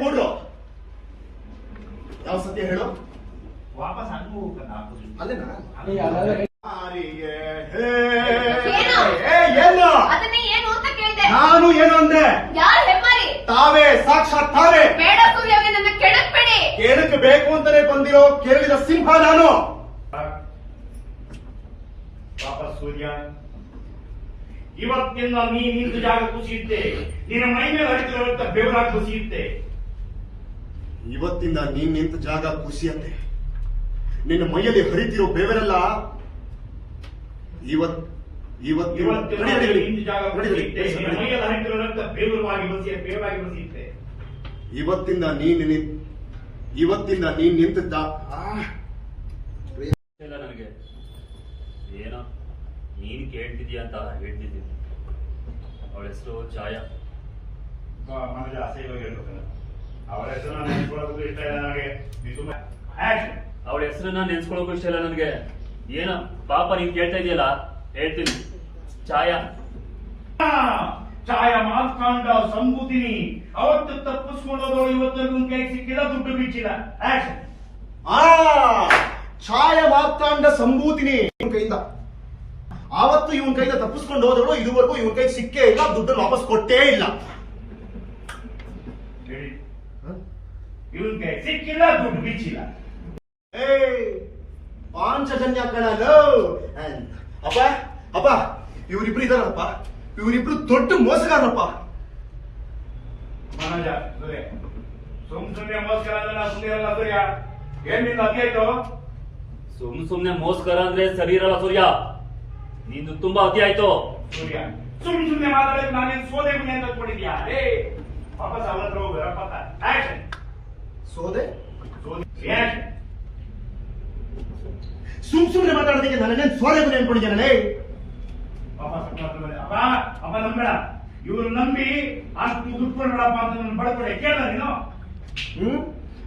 ಕೂಡ್ರು. ಯಾವ ಸತ್ಯ ಹೇಳು? ವಾಪಸ್ ಹಂಗ ಅಲ್ಲೇನಾ? ನಾನು ಏನು ಅಂದೆ? ತಾವೇ ಸಾಕ್ಷಾತ್ ತಾವೇ. ಬೇಡ ಸೂರ್ಯವ್ರೆ ನನ್ನ ಕೆಡಕ್ಬೇಡಿ ಕೇಳಕ್ಕೆ ಬೇಕು ಅಂತಾನೆ ಬಂದಿರೋ ಕೇಳಿದ ಸಿಂಹ ನಾನು. ವಾಪಸ್ ಸೂರ್ಯ. ಇವತ್ತಿಂದ ನೀ ನಿಂತ ಜಾಗ ಕುಸಿಯುತ್ತೆ. ನಿನ್ನ ಮೈ ಮೇಲೆ ಹರಿತಿರುವಂತ ಬೆವರಾಗಿ ಕುಸಿಯುತ್ತೆ. ಇವತ್ತಿಂದ ನೀನ್ ನಿಂತ ಜಾಗ ಕುಸಿಯತ್ತೆ. ನಿನ್ನ ಮೈಯಲ್ಲಿ ಹರಿತಿರೋ ಬೆವರೆಲ್ಲ ಇವತ್ ಇವತ್ತಿಂದ ನೀನ್ ಇವತ್ತಿಂದ ನೀನ್ ನಿಂತಿದ್ದ ಆ, ಇಲ್ಲ ನನಗೆ. ಏನೋ ನೀನ್ ಕೇಳ್ತಿದ್ಯಾ ಅಂತ ಹೇಳ್ತಿದ್ದೀನಿ. ಅವಳ ಹೆಸರು ಛಾಯಾ ಮನಜ ಅಸಹ್ಯವಾಗಿ ಹೇಳ್ಬೇಕಲ್ಲ ಅವರ ಹೆಸರನ್ನ ನೆನ್ಸ್ಕೊಳ್ಳೋದಕ್ಕೂ ಇಷ್ಟ ಇಲ್ಲ ನನಗೆ. ನೀ ಸುಮ್ಮನೆ ಆಕ್ಷನ್ ಅವಳ ಹೆಸರನ್ನ ಇಷ್ಟ ಇಲ್ಲ ನನಗೆ. ಏನೋ? ಪಾಪ ನೀನ್ ಕೇಳ್ತಾ ಇದೆಯಲ್ಲ? ಹೇಳ್ತೀನಿ. ಛಾಯಾ ಛಾಯಾ ಮಾತ್ಕಾಂಡ ಸಂಭೂತಿನಿ. ಅವತ್ತು ತಪ್ಪಿಸ್ಕೊಂಡೋದವಳು ಇವತ್ತು ಕೈ ಸಿಕ್ಕಿಲ್ಲ ದುಡ್ಡು ಬಿಚ್ಚಿಲ್ಲ ಆಕ್ಷನ್ ಆ ಛಾಯಾ ಮಾತ್ಕಾಂಡ ಸಂಭೂತಿನಿ. ಕೈಯಿಂದ. ಆವತ್ತು ಇವನ್ ಕೈಯಿಂದ ತಪ್ಪಿಸ್ಕೊಂಡು ಹೋದವಳು ಇದುವರೆಗೂ ಇವನ್ ಕೈ ಸಿಕ್ಕೇ ಇಲ್ಲ ದುಡ್ಡು ವಾಪಸ್ ಕೊಟ್ಟೇ ಇಲ್ಲ. ಹೇಳಿ. ಇವನ್ ಕೈ ಸಿಕ್ಕಿಲ್ಲ ದುಡ್ಡು ಬಿಚ್ಚಿಲ್ಲ. ಏ ಪಾಂಚಜನ್ಯ ಕಣಲು ಅಪ್ಪ ಅಪ್ಪ ಇವರಿಬ್ರು ಇದಾರಪ್ಪ ಇವರಿಬ್ರು ದೊಡ್ಡ ಮೋಸಗಾರಪ್ಪ ಮನೋಜ ಸೂರ್ಯ. ಸುಮ್ ಸುಮ್ನೆ ಮೋಸ್ಕರ ಅಂದ್ರೆ ನಾ ಸುಮ್ಮನೆ ಇರಲ್ಲ ಸೂರ್ಯ. ಏನ್ನಿಂದ ಅದೇ ಆಯ್ತು? ಸುಮ್ ಸುಮ್ನೆ ಮೋಸ್ಕರ ಅಂದ್ರೆ ಸರಿ ಇರಲ್ಲ ಸೂರ್ಯ. ನಿಂದು ತುಂಬಾ ಅತಿ ಆಯ್ತು. ಸೂರ್ಯ ಸುಮ್ ಸುಮ್ನೆ ಮಾತಾಡೋದು ನಾನೇನ್ ಸೋದೆ ಮನೆ ಅಂತ ಕೊಟ್ಟಿದ್ಯಾ ಏ ವಾಪಸ್ ಅವನ ಹತ್ರ ಹೋಗು ರಪ್ಪತ್ತ ಆಕ್ಷನ್ ಸೋದೆ? ರಿಯಾಕ್ಷನ್ ಸುಮ್ ಸುಮ್ನೆ ಮಾತಾಡೋದಕ್ಕೆ ನನ್ನೇನ್ ಸೋದೆ ಗುರಿ ಅನ್ಕೊಂಡಿದ್ದೇನೆ ವಾಪಸ್ ಅಪ್ಪ. ಅಪ್ಪ ಅಪ್ಪ ನಂಬೇಡ ಇವ್ರು ನಂಬಿ ಅಷ್ಟು ದುಡ್ಡು ಕೊಡ್ಬೇಡಪ್ಪ ಅಂತ ನನ್ನ ಬಡಕೊಡೆ ಕೇಳ ನೀನು. ಹ್ಮ್?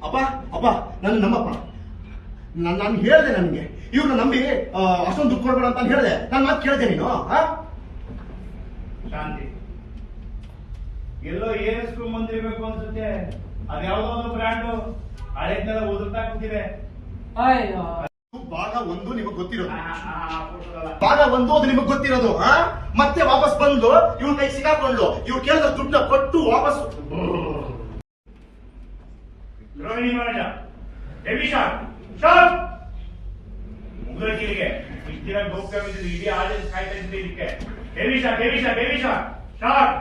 ಅಪ್ಪ ಅಪ್ಪ ನನ್ನ ನಮ್ಮಪ್ಪ. ನಾನು ನಾನು ಹೇಳ್ದೆ ನನಗೆ. ಇವ್ರನ್ನ ನಂಬಿ ಅಷ್ಟೊಂದು ದುಡ್ಡು ಕೊಡ್ಬೇಡ ಅಂತ ಹೇಳಿದೆ. ನಾನು ಮಾತು ಕೇಳಿದೆ ನೀನು ಹಾ ಶಾಂತಿ. ಎಲ್ಲೋ ಏನಿಸ್ಕೊಂಡ್ ಬಂದಿರ್ಬೇಕು ಅನ್ಸುತ್ತೆ? ಅದ್ಯಾವ್ದೋ ಒಂದು ಬ್ರ್ಯಾಂಡು ಹಳೆದ್ನೆಲ್ಲ ಉದುರ್ತಾ ಕೂತಿದೆ. ಭಾಗ ಒಂದು ನಿಮಗ್ ಗೊತ್ತಿರೋದು. ಭಾಗ ಒಂದು ಅದು ನಿಮಗ್ ಗೊತ್ತಿರೋದು? ಮತ್ತೆ ವಾಪಸ್ ಬಂದು ಇವ್ರ ಕೈ ಸಿಗಾಕೊಂಡು ಇವ್ರು ಕೇಳಿದ ದುಡ್ಡನ್ನ ಕೊಟ್ಟು ವಾಪಸ್ ರೋಹಿಣಿ ಮಹಾರಾಜ ಹೆವಿ ಶಾಟ್ ಶಾಟ್ ಮುಗ್ರ ಕಿಲಿಗೆ ಇಷ್ಟು ದಿನ ಗೌಪ್ಯ ಬಿದ್ದಿದ್ದು ಇಡೀ ಆಡಿಯನ್ಸ್ ಕಾಯ್ತಾ ಇದ್ದಿದ್ದು ಇದಕ್ಕೆ heavy shot heavy shot heavy shot shot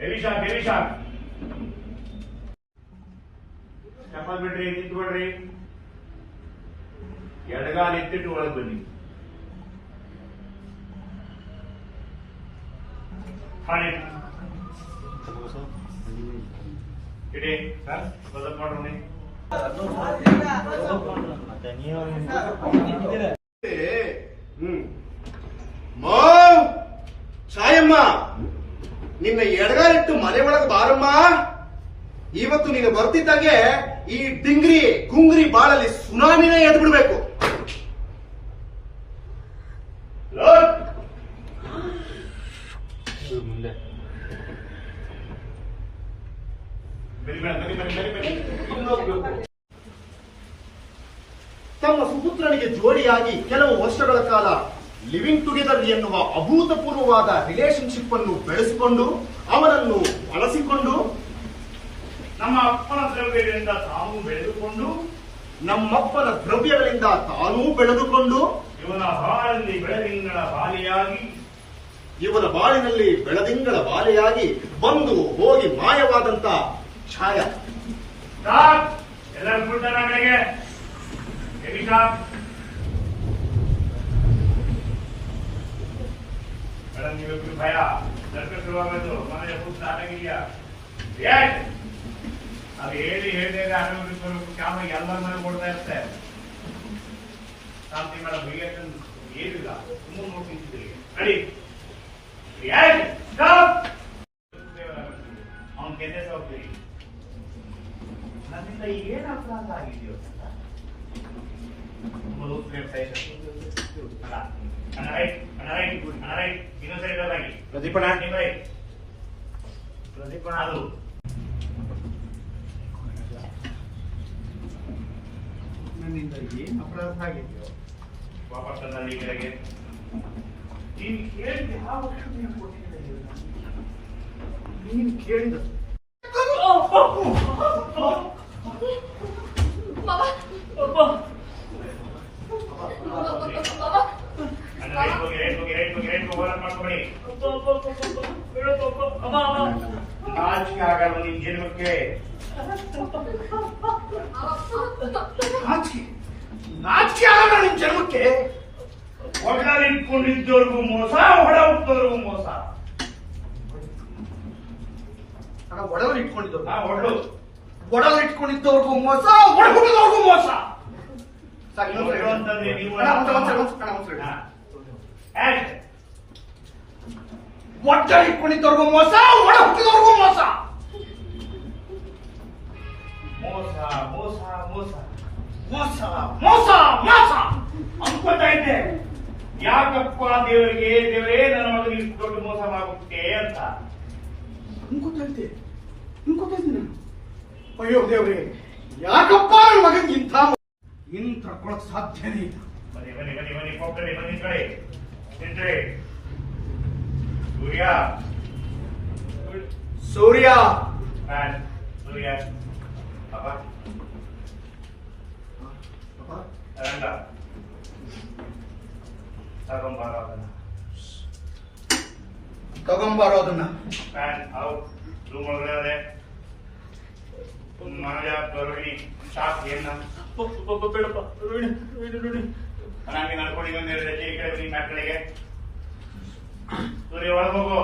heavy shot heavy shot ಚಪ್ಪಲ್ ಬಿಡ್ರಿ ನಿಂತ್ಕೊಡ್ರಿ ಎಡಗಾಲ ಎತ್ತಿಟ್ಟು ಒಳಗೆ ಬನ್ನಿ ಮಾಡಿ ಇಡಿ ಸರ್ ಸ್ವಲ್ಪ ಮಾಡ್ರಿ ಛಾಯಮ್ಮ ನಿನ್ನ ಎಡಗಾಲಿಟ್ಟು ಮನೆ ಒಳಗೆ ಬಾರಮ್ಮ. ಇವತ್ತು ನೀನು ಬರ್ತಿದ್ದಾಗೆ ಈ ಡಿಂಗ್ರಿ ಗುಂಗ್ರಿ ಬಾಳಲ್ಲಿ ಸುನಾಮಿನೇ ಎದ್ದು ಬಿಡ್ಬೇಕು ಲೋಕ್ ಮುಂದೆ ಬನ್ನಿ ಮೇಡಮ್ ಬನ್ನಿ ಬನ್ನಿ ಬನ್ನಿ ಬನ್ನಿ ತಮ್ಮ ಸುಪುತ್ರನಿಗೆ ಜೋಡಿಯಾಗಿ ಕೆಲವು ವರ್ಷಗಳ ಕಾಲ ಲಿವಿಂಗ್ ಟುಗೆದರ್ ಎನ್ನುವ ಅಭೂತಪೂರ್ವವಾದ ರಿಲೇಶನ್ಶಿಪ್ ಅನ್ನು ಬೆಳೆಸಿಕೊಂಡು, ಅವನನ್ನು ಬಳಸಿಕೊಂಡು ನಮ್ಮ ಅಪ್ಪನ ದ್ರವ್ಯಗಳಿಂದ ತಾವು ಬೆಳೆದುಕೊಂಡು, ನಮ್ಮಪ್ಪನ ದ್ರವ್ಯಗಳಿಂದ ತಾನೂ ಬೆಳೆದುಕೊಂಡು, ಇವನ ಹಾಳಲ್ಲಿ ಬೆಳದಿಂಗಳ ಬಾಲಿಯಾಗಿ, ಇವನ ಬಾಳಿನಲ್ಲಿ ಬೆಳದಿಂಗಳ ಬಾಲಿಯಾಗಿ ಬಂದು ಹೋಗಿ ಮಾಯವಾದಂತ ಛಾಯ. ಎಲ್ಲರೂ ಮೇಡಮ್ ನೀವಿಬ್ರು ಭಯ. ನಡ್ಕೊಂಡು ಶುರುವಾಗೋದು ಮನೆ ಕೂತ್ ನಾಟಾಗಿದೆಯಾ ಅದು ಹೇಳಿ ಹೇಳಿ ಆರೋಗ್ಯ ಬರಬೇಕು ಕ್ಯಾಮ್ರಾ ಎಲ್ಲರ ಮನೆ ಕೊಡ್ತಾ ಇರುತ್ತೆ. ಶಾಂತಿ ಮೇಡಮ್ ಹೀಗೆ ಏನಿಲ್ಲ. ತುಂಬ ನೋಡ್ತಿದ್ದೀರಿ ರೆಡಿ ಅವನ್ ಕೆಂದೇಶ ಹೋಗ್ತೀರಿ ನನ್ನಿಂದ ಏನ್ ಅಪರಾಧ ಆಗಿದೆಯೋ ತುಂಬ ನಡಿ ಇನ್ನೊಂದ್ಸರಿ ಇಡೋದಾಗಿ ಪ್ರದೀಪಣ್ಣ. ನಿಮ್ಮ ಕೈ. ಪ್ರದೀಪಣ್ಣ. ಅದು. ನನ್ನಿಂದ ಏನು ಅಪರಾಧ ಆಗಿದೆಯೋ? ವಾಪಸ್ ತಂದಲ್ಲಿ ಈ ಕೆಳಗೆ. ನೀನು ಕೇಳಿದ ಯಾವ ಔಷಧಿಯನ್ನು ಕೊಟ್ಟಿದ್ದೆ ನೀನು ಕೇಳಿದ ಮಾವ ಅಪ್ಪ ಮಾವ ಅಣ್ಣ ರೈಟ್ ಹೋಗಿ ರೈಟ್ ಹೋಗಿ ರೈಟ್ ಹೋಗಿ ರೈಟ್ ಹೋಗಿ ಹೋರಾಟ ಮಾಡ್ಕೊಬೇಡಿ ಅಪ್ಪ ಅಪ್ಪ ಅಪ್ಪ ಅಪ್ಪ ಬೇಡಪ್ಪ ಅಪ್ಪ ಅಮ್ಮ ಅಮ್ಮ ನಾಚಿಕೆ ಆಗಲ್ಲ ನಿಮ್ ಜನ್ಮಕ್ಕೆ. ನಾಚಿಕೆ ನಾಚಿಕೆ ಆಗಲ್ಲ ನಿನ್ ಜನ್ಮಕ್ಕೆ ಇಟ್ಕೊಂಡಿದ್ದವ್ರಿಗೂ ಮೋಸ ಹೊಡ ಹುಟ್ಟೋರ್ಗೂ ಮೋಸ. ಒಡವರು ಇಟ್ಕೊಂಡಿದ್ದವ್ರು. ಒಡವಲ್ಲಿ ಇಟ್ಕೊಂಡಿದ್ದವ್ರಿಗೂ ಮೋಸ ಒಡ ಹುಟ್ಟಿದವ್ರಿಗೂ ಮೋಸ. ನೀವು. ಒಡ್ಲು ಅಂತಂದ್ರೆ ನೀವು ಅಣ್ಣ, ಒಂದ್ಸರಿ, ಒಂದ್ಸರಿ, ಒಂದ್ಸರಿ, ಅಣ್ಣ, ಒಂದ್ಸರಿ. ಹಾ. ಆಯ್ತು. ಒಟ್ಟಲ್ಲಿ ಇಟ್ಕೊಂಡಿದ್ದವ್ರಿಗೂ ಮೋಸ ಒಳ ಹುಟ್ಟಿದವ್ರಿಗೂ ಮೋಸ. ಮೋಸ ಮೋಸ ಮೋಸ ಮೋಸ ಮೋಸ ಮೋಸ. ಅನ್ಕೋತಾ ಇದ್ದೆ. ಯಾಕಪ್ಪ ದೇವರಿಗೆ, ದೇವರೇ, ನನ್ನ ಮಗನಿಗೆ ಇಷ್ಟು ದೊಡ್ಡ ಮೋಸ ಮಾಡುತ್ತೆ ಅಂತ. ಅನ್ಕೋತೈತೆ ಅನ್ಕೋತೈತೆ ನಾನು. ಅಯ್ಯೋ ದೇವ್ರೆ, ಯಾಕಪ್ಪ ನನ್ನ ಮಗನ್ ಇಂಥ ಇಂತ ತಡ್ಕೊಳಕ್ ಸಾಧ್ಯನೇ ಇಲ್ಲ. ಬನ್ನಿ ಬನ್ನಿ ಬನ್ನಿ ಬನ್ನಿ ಹೋಗ್ತಾರೆ ಬನ್ನಿ ಕಡೆ. ಸೂರ್ಯ. ಸೂರ್ಯ. ಫ್ಯಾನ್ ಸೂರ್ಯ. ಅಪ್ಪ. ರಂಗ ತಗೊಂಬಾರ ಅದನ್ನ ತಗೊಂಬಾರೋ ಅದನ್ನ ಫ್ಯಾನ್ ಔಟ್ ರೂಮ್ ಒಳಗಡೆ ಅದೇ. ಮನೆಯ ಗರ್ಭಿಣಿ ಶಾಕ್ ಏನ? ಬೇಡಪ್ಪ. ರೋಹಿಣಿ ರೋಹಿಣಿ ರೋಹಿಣಿ. ನನಗೆ ನಡ್ಕೊಂಡು ಬಂದು ಈ ಕಡೆ ಕಡೆಗೆ ಸೂರ್ಯ ಒಳಗೆ ಹೋಗು.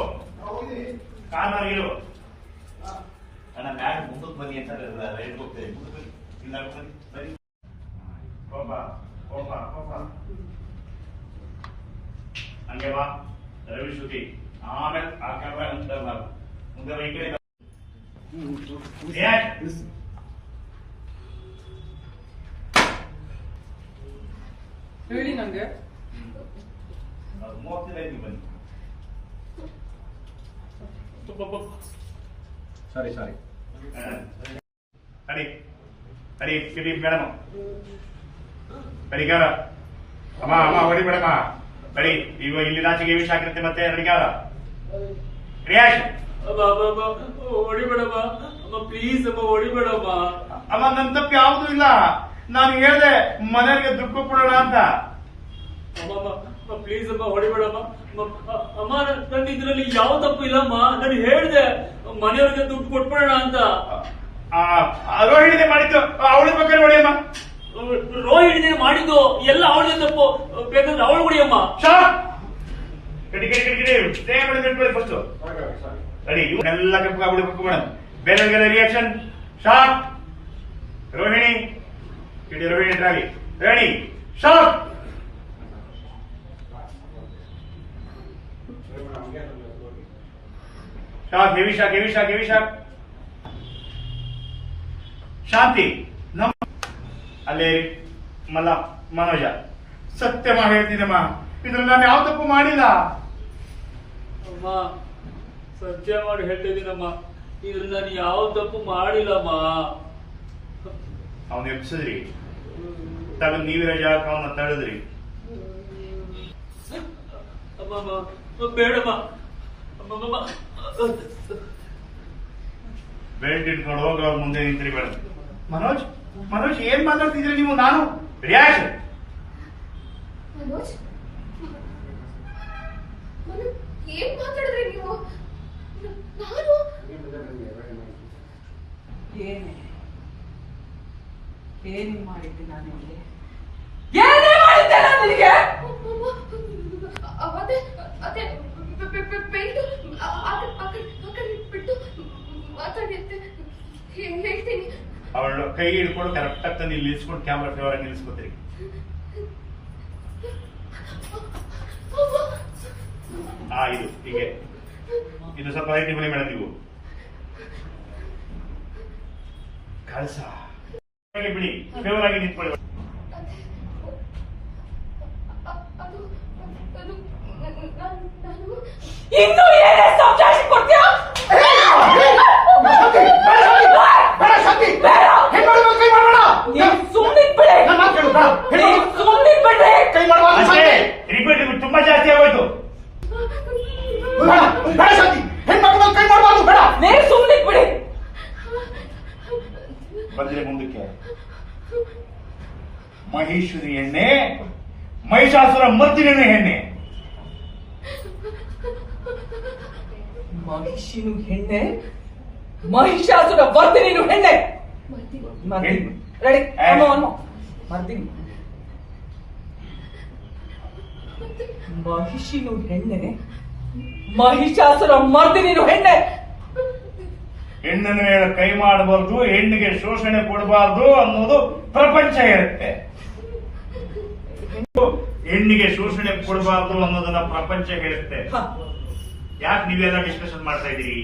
ಕಾರ್ ಇರು ಅಣ್ಣ ಮ್ಯಾಟ್ ಮುಂದಕ್ಕೆ ಬನ್ನಿ ಅಂತ ರೈಟ್ ಹೋಗ್ತೇವೆ. ಇಲ್ಲ ಬನ್ನಿ ಬನ್ನಿ. ಕೋಪ ಕೋಪ ಕೋಪ ಹಂಗೆ ಬಾ. ರವಿ ಶ್ರುತಿ. ಆಮೇಲೆ ಆ ಕ್ಯಾಮ್ರಾ ಮುಂದೆ ಬಾ. ಮುಂದೆ ಬಾ, ಈ ಕಡೆ ಬಾ. ಯಾಕ್? ಹೇಳಿ ನಂಗೆ. ಅದು ಮೂವತ್ತನೇ ಐದು ಬನ್ನಿ. ಸಾರಿ ಸಾರಿ ಅಡಿ ಅಡಿ ಕಿಡಿ ಮೇಡಮ್ ಅಡಿಗಾರ ಅಮ್ಮ ಅಮ್ಮ ಹೊಡಿ ಮೇಡಮ ಬರಿ ಇವ ಇಲ್ಲಿ ನಾಚಿಗೆ ವಿಷ ಹಾಕಿರುತ್ತೆ ಮತ್ತೆ ಅಡಿಗಾರ ರಿಯಾಶ್ ಅಮ್ಮ ಅಮ್ಮ ಅಮ್ಮ ಹೊಡಿಬೇಡಮ್ಮ ಅಮ್ಮ ಪ್ಲೀಸ್ ಅಮ್ಮ ಹೊಡಿಬೇಡಮ್ಮ ಅಮ್ಮ ನನ್ನ ತಪ್ಪು ಯಾವುದೂ ಇಲ್ಲ. ನಾನು ಹೇಳ್ದೆ ಮನೆಯವರಿಗೆ ದುಃಖ ಕೊಡೋಣ ಅಂತ. ಅಮ್ಮ ಪ್ಲೀಸ್ ಅಮ್ಮ ಹೊಡಿಬೇಡಮ್ಮ ಅಮ್ಮ, ನನ್ ಅಮ್ಮ ನನ್ನ ಇದ್ರಲ್ಲಿ ಯಾವ ತಪ್ಪು ಇಲ್ಲಮ್ಮ ನಾನು ಹೇಳ್ದೆ. ಮನೆಯವ್ರಿಗೆ ದುಡ್ಡು ಕೊಟ್ಬಿಡೋಣ ಅಂತ. ರೋಹಿಣಿದೆ ಮಾಡಿದ್ದು. ಅವಳ ಬೇಕಾದ್ರೆ ಹೊಡಿಯಮ್ಮ ರೋಹಿಣಿನೇ ಮಾಡಿದ್ದು ಎಲ್ಲ ಅವಳದೇ ತಪ್ಪು. ಬೇಕಾದ್ರೆ ಅವಳು ಹೊಡಿಯಮ್ಮ ಶಾ! ಕಡಿ ಕಡಿ ಕಡಿ ಕಡಿ ಸ್ಟೇ ಮಾಡಿ ನಿಂತ್ಕೊಳ್ಳಿ ಫಸ್ಟ್ ರೆಡಿ ಇವನ್ನೆಲ್ಲ ಕೆಂಪಗಾಗ್ಬಿಡ್ಬೇಕು ಮೇಡಮ್ ಬೇರೆ ರಿಯಾಕ್ಷನ್ ಶಾಕ್ ರೋಹಿಣಿ ಕಿಡಿ Rohini ಡ್ರಾಗಿ ready. Shock shock heavy shock heavy shock heavy shock? Shanti ನಮ್ಮ ಅಲ್ಲೇ ಮಲ್ಲ ಮನೋಜ. ಸತ್ಯಮ ಹೇಳ್ತೀನಮ್ಮ ಇದ್ರಲ್ಲಿ ನಾನು ಯಾವ ತಪ್ಪು ಮಾಡಿಲ್ಲ. ಅಮ್ಮ ಸತ್ಯ ಮಾಡಿ ಹೇಳ್ತಿದ್ದೀನಮ್ಮ. ಇದ್ರ ನಾನು ಯಾವ ತಪ್ಪು ಮಾಡಿಲ್ಲಮ್ಮ. ಅವನು ಎಪ್ಸಿದ್ರಿ ತಗ ನೀವಿರ ಜಾಗ ಅವನ ತಡೆದ್ರಿ ಅಮ್ಮ ಅಮ್ಮ, ಅಮ್ಮ, ಬೇಡಮ್ಮ. ಅಮ್ಮ, ಅಮ್ಮ, ಅಮ್ಮ. ಬೆಲ್ಟ್ ಇಟ್ಕೊಂಡು ಹೋಗಿ ಅವ್ರ ಮುಂದೆ ನಿಂತ್ರಿ ಬೇಡ ಮನೋಜ್ ಮನೋಜ್ ಏನ್ ಮಾತಾಡ್ತಿದ್ರಿ ನೀವು? ನಾನು ರಿಯಾಕ್ಷನ್ ಏನ್ ಮಾತಾಡಿದ್ರಿ ನೀವು? ನಾನು? ಏನೇ? ಏನೇ ಮಾಡಿದ್ದೆ ನಾನು ನಿನಗೆ ಏನೇ ಮಾಡಿದ್ದೆ ನಾನು ನಿನಗೆ? ಅದೇ. ಅವಳು ಕೈ ಹಿಡ್ಕೊಂಡು ಕರೆಕ್ಟ್ ಆಗಿ ತಂದು ಇಲ್ಲಿ ನಿಲ್ಸ್ಕೊಂಡು ಕ್ಯಾಮ್ರಾ ಫೇವರ್ ಆಗಿ ನಿಲ್ಸ್ಕೊತೀರಿ. ಹಾ ಇದು ಹೀಗೆ. ಇದು ಸ್ವಲ್ಪ ರೈಟ್ ಮನೆ ಮೇಡಮ್ ನೀವು. ಕಳಸ. ಬಿಡಿ. ಫೇವರ್ ಆಗಿ ನಿಂತ್ಕೊಳ್ಳಿ. ಅದೇ ಅ- ಅದು ಅದು ನಾನು ನಾನು ಇನ್ನು ಏನೇ ಸಂಜಾಯಿಸಿ ಕೊಡ್ತೀಯಾ ಬೇಡ ಶಾಂತಿ ಬೇಡ. ಹೆಣ್ಮಗಳ ಮೇಲೆ ಕೈ ಮಾಡಬೇಡ ನೀನ್ ಸುಮ್ಮನಿದ್ಬಿಡಿ ನನ್ನ ಮಾತು ಕೇಳು ಬೇಡ ಹೆಣ್ಮಗಳ ನೀನ್ ಸುಮ್ಮನಿದ್ಬಿಡ್ರಿ ಕೈ ಮಾಡಬಾರ್ದು ಅಷ್ಟೇ ಶಾಂತಿ ರಿಪೀಟ್ ರಿಪೀಟ್ ತುಂಬಾ ಜಾಸ್ತಿ ಆಗೋಯ್ತು ಬೇಡ ಬೇಡ ಶಾಂತಿ ಹೆಣ್ಮಗಳ ಮೇಲೆ ಕೈ ಮಾಡಬಾರ್ದು ಬೇಡ ನೀನ್ ಸುಮ್ಮನಿದ್ಬಿಡಿ ಬಂದ್ರೆ ಮುಂದಕ್ಕೆ ಮಹೇಶ್ವರಿ ಎಣ್ಣೆ ಮಹಿಷಾಸುರ ಮರ್ದಿನ ಎಣ್ಣೆ ಮಹಿಷಾಸುರ ನೀನು ಹೆಣ್ಣೆ. ರೆಡಿ ಮರ್ದಿನಿ ಮಹಿಷಿನು ಹೆಣ್ಣೆ. ಮಹಿಷಾಸುರ ಮರ್ದಿನಿನು ಹೆಣ್ಣೆ. ಹೆಣ್ಣಿನ ಮೇಲೆ ಕೈ ಮಾಡಬಾರ್ದು ಹೆಣ್ಣಿಗೆ ಶೋಷಣೆ ಕೊಡಬಾರ್ದು ಅನ್ನೋದು ಪ್ರಪಂಚ ಹೇಳುತ್ತೆ. ಹೆಣ್ಣಿಗೆ ಶೋಷಣೆ ಕೊಡಬಾರ್ದು ಅನ್ನೋದನ್ನ ಪ್ರಪಂಚ ಹೇಳುತ್ತೆ. ಯಾಕೆ ನೀವೆಲ್ಲ ಡಿಸ್ಕಷನ್ ಮಾಡ್ತಾ ಇದ್ದೀರಿ?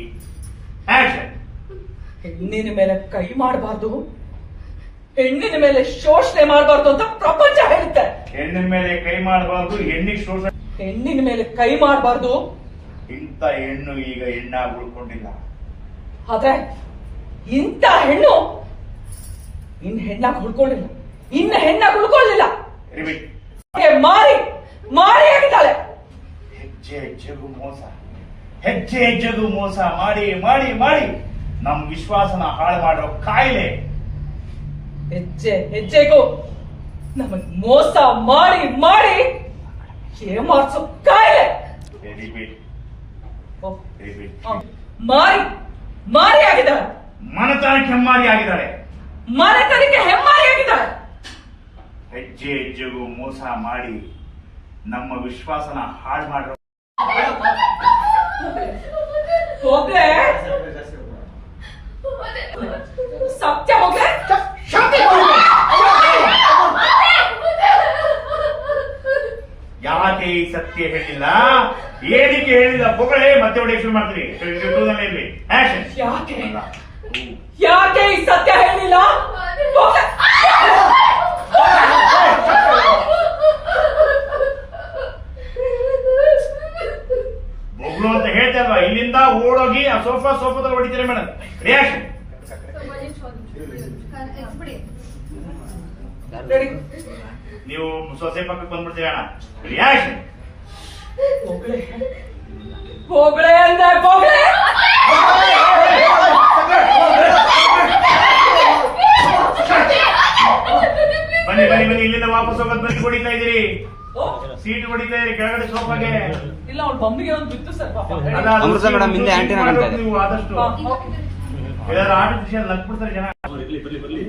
ಹೆಣ್ಣಿನ ಮೇಲೆ ಕೈ ಮಾಡಬಾರ್ದು. ಹೆಣ್ಣಿನ ಮೇಲೆ ಶೋಷಣೆ ಮಾಡಬಾರ್ದು ಅಂತ ಪ್ರಪಂಚ ಹೇಳುತ್ತೆ. ಹೆಣ್ಣಿನ ಮೇಲೆ ಕೈ ಮಾಡಬಾರ್ದು ಹೆಣ್ಣಿಗೆ ಶೋಷಣೆ. ಹೆಣ್ಣಿನ ಮೇಲೆ ಕೈ ಮಾಡಬಾರ್ದು. ಇಂಥ ಹೆಣ್ಣು ಈಗ ಹೆಣ್ಣಾಗಿ ಉಳ್ಕೊಂಡಿಲ್ಲ. ಆದ್ರೆ ಇಂಥ ಹೆಣ್ಣು ಇನ್ ಹೆಣ್ಣಾಗಿ ಉಳ್ಕೊಳ್ಳಿಲ್ಲ ಇನ್ನ ಹೆಣ್ಣಾಗಿ ಉಳ್ಕೊಳ್ಳಿಲ್ಲ. ಮಾರಿ ಮಾರಿ ಆಗಿದ್ದಾಳೆ. ಹೆಜ್ಜೆ ಹೆಜ್ಜೆಗೂ ಮೋಸ. ಹೆಜ್ಜೆ ಹೆಜ್ಜೆಗೂ ಮೋಸ ಮಾಡಿ ಮಾಡಿ ಮಾಡಿ ನಮ್ ವಿಶ್ವಾಸನ ಹಾಳು ಮಾಡೋ ಕಾಯಿಲೆ. ಹೆಜ್ಜೆ ಹೆಜ್ಜೆಗೂ ನಮಗ್ ಮೋಸ ಮಾಡಿ ಮಾಡಿ ಏಮಾರ್ಸೋ ಕಾಯಿಲೆ. ಮಾರಿ ಮಾರಿ ಆಗಿದ್ದಾಳೆ ಮನತನಕ್ಕೆ ಹೆಮ್ಮಾರಿ ಆಗಿದ್ದಾಳೆ ಮನತನಕ್ಕೆ ಹೆಮ್ಮಾರಿ ಆಗಿದ್ದಾಳೆ ಹೆಜ್ಜೆ ಹೆಜ್ಜೆಗೂ ಮೋಸ ಮಾಡಿ ನಮ್ಮ ವಿಶ್ವಾಸನ ಹಾಳು ಮಾಡೋ ಹೋಗ್ಲೆ? ಸತ್ಯ ಹೋಗ್ಲೆ? ಶಾಂತಿ ಯಾಕೆ ಈ ಸತ್ಯ ಹೇಳಿಲ್ಲ? ಏನಕ್ಕೆ ಹೇಳಿಲ್ಲ? ಪೊಗಳೆ ಮತ್ತೆ ಹೊಡೆಯಕ್ಕೆ ಶುರು ಮಾಡ್ತೀವಿ ಇರ್ಲಿ. ಆಕ್ಷನ್ ಯಾಕೆ? ಯಾಕೆ ಈ ಸತ್ಯ ಹೇಳಿಲ್ಲ? ಸೋಫಾ ಸೋಫಾದಲ್ಲಿ ಹೊಡಿತೀರಿ ಮೇಡಮ್? ರಿಯಾಕ್ಷನ್ ನೀವು ಸೊಸೆ ಪಕ್ಕಕ್ಕೆ ಬಂದ್ಬಿಡ್ತೀರಿ ಅಣ್ಣ? ರಿಯಾಕ್ಷನ್ ಹೋಗ್ಲೆ ಹೋಗ್ಲೆ ಅಂದೆ ಹೋಗ್ಲೆ! ಬನ್ನಿ ಬನ್ನಿ ಬನ್ನಿ ಇಲ್ಲಿಂದ ವಾಪಸ್ ಹೋಗೋದು ಬಂದು ಹೊಡಿತಾ ಇದೀರಿ ಓ, ಸೀಟ್ ಹೊಡಿತಾ ಕೆಳಗಡೆ ಸೋಫಾಗೆ. ಇಲ್ಲ ಅವ್ಳ ಬೊಂಬಿಗೆ ಒಂದು ಬಿತ್ತು ಸರ್ ಪಾಪ. ಅಮೃತ ಮೇಡಮ್ ಹಿಂದೆ ಆಂಟಿನ ಕಾಣ್ತಾ ಇದೆ. ನೀವು ಆದಷ್ಟು. ಎಲ್ಲಾರು ಲಕ್ ಬಿಡ್ತಾರೆ ಜನ ಬರ್ಲಿ ಬರ್ಲಿ ಬರ್ಲಿ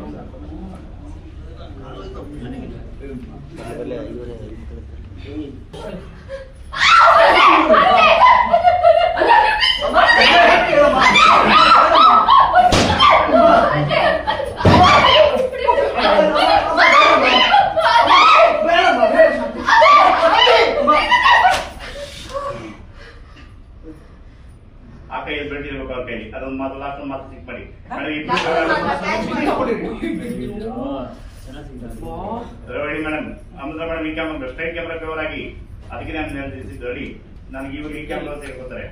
ಆ ಕೈಯಲ್ಲಿ ಬೆಲ್ಟ್ ಇರ್ಬೇಕು ಅವ್ರ ಕೈಲಿ ಅದೊಂದು ಮಾತು ಲಾಸ್ಟ್ ಮಾತು ಚಿಕ್ ಮಾಡಿ ಹಾ? ಕಡೆಗೆ ಇಬ್ರು ರೆಡಿ ಮೇಡಮ್ ಅಮೃತ ಮೇಡಮ್ ಈ ಕ್ಯಾಮ್ರಾ ಸ್ಟ್ರೈಟ್ ಕ್ಯಾಮ್ರಾ ಕವರ್ ಆಗಿ ಅದಕ್ಕೆ ನಾನು ನಿರ್ದೇಶಿಸಿದ್ದು ರೆಡಿ ನನಗೆ ಇವಾಗ ಈ ಕ್ಯಾಮ್ರಾ ಸೇರ್ಕೋತಾರೆ.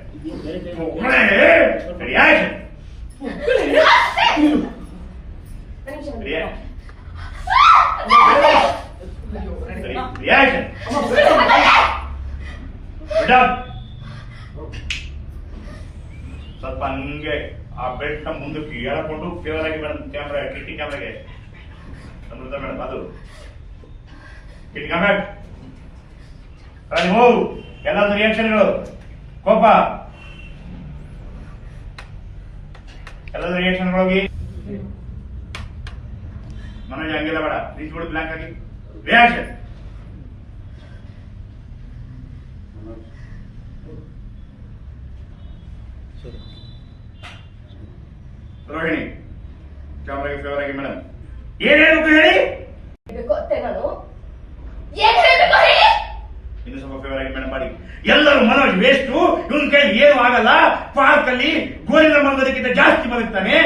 ರೆಡಿ ಆಕ್ಷನ್ ರಿಯಾಕ್ಷನ್ ಸ್ವಲ್ಪ ಹಂಗೆ ಆ ಬೆಲ್ಟ್ನ ಮುಂದಕ್ಕೆ ಎಳಕೊಂಡು ಫೇವರ್ ಆಗಿ ಮೇಡಮ್ ಕ್ಯಾಮ್ರಾ ಕಿಟ್ಟಿ ಕ್ಯಾಮ್ರಾಗೆ ಅಮೃತ ಮೇಡಮ್ ಅದು ಕಿಟ್ಟಿ ಕ್ಯಾಮ್ರಾ ನೀವು ಎಲ್ಲಾದ್ರೂ ರಿಯಾಕ್ಷನ್ಗಳು ಕೋಪ ಎಲ್ಲಾದ್ರೂ ರಿಯಾಕ್ಷನ್ ಹೋಗಿ ಮನೋಜ್ ಹಂಗಿಲ್ಲ ಬೇಡ ಪ್ಲೀಸ್ ಬಿಡು ಬ್ಲಾಂಕ್ ಆಗಿ ರಿಯಾಕ್ಷನ್ ರೋಹಿಣಿ ಕ್ಯಾಮ್ರಾಗೆ ಫೇವರ್ ಆಗಿ ಮೇಡಮ್ ಏನ್ ಹೇಳ್ಬೇಕು ಹೇಳಿ? ಇನ್ನು ಸ್ವಲ್ಪ ಫೇವರ್ ಆಗಿ ಮೇಡಮ್ ಮಾಡಿ. ಎಲ್ಲರೂ ಮನೋಜ್ ವೇಸ್ಟ್ ಇವನ್ ಕೈ ಏನು ಆಗಲ್ಲ. ಪಾರ್ಕ್ ಅಲ್ಲಿ ಗೋರಿನ ಮಲಗೋದಕ್ಕಿಂತ ಜಾಸ್ತಿ ಬದುಕ್ತಾನೆ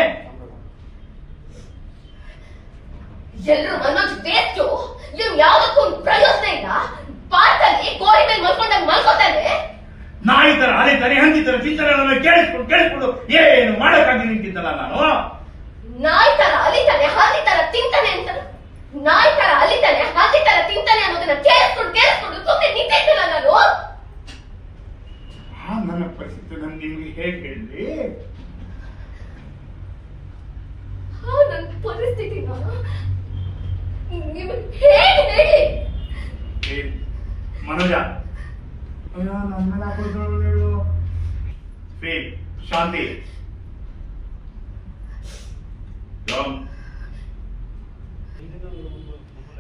ಎಲ್ಲರೂ ಮನೋಜ್ ವೇಸ್ಟು? ಇವ್ ಯಾವ್ದಕ್ಕೂ ಒಂದ್ ಪ್ರಯೋಜನ ಇಲ್ಲ. ಪಾರ್ಕಲ್ಲಿ ಗೋರಿ ಮೇಲೆ ಮಲ್ಕೊಂಡಾಗ ಮಲ್ಕೋತಾನೆ. ನಾಯಿ ತರ ಅದೇ ತರ ಹಂದಿ ತರ ಚಿಂತನೆ ಕೇಳಿಸ್ಕೊಂಡು ಕೇಳಿಸ್ಕೊಂಡು ಏನು ಮಾಡಕ್ಕಾಗಿ ನಿಂತಿದ್ದಲ್ಲ ನಾನು. ನಾಯಿ ತರ ಅಲಿತಾನೆ ಹಾಲಿ ತರ ತಿಂತಾನೆ ಅಂತ ನಾಯಿ ತರ ಅಲಿತಾನೆ ಹಾಲಿ ತರ ತಿಂತಾನೆ ಅನ್ನೋದನ್ನ ಕೇಳಿಸ್ಕೊಂಡು ಕೇಳಿಸ್ಕೊಂಡು ಸುಮ್ಮನೆ ನಿಂತಿದ್ದಲ್ಲ ನಾನು. ಆ ನನ್ನ ಪರಿಸ್ಥಿತಿ ನಾನು ನಿಮ್ಗೆ ಹೇಗೆ ಹೇಳಿ? ಹಾ ನನ್ನ ಪರಿಸ್ಥಿತಿ ನೀವು ಹೇಗೆ ಹೇಳಿ? ಮನೋಜ. ಅಯ್ಯೋ ನನ್ನ ಹಾಕೋದು ಫೇಲ್ ಶಾಂತಿ. ರಾಮ್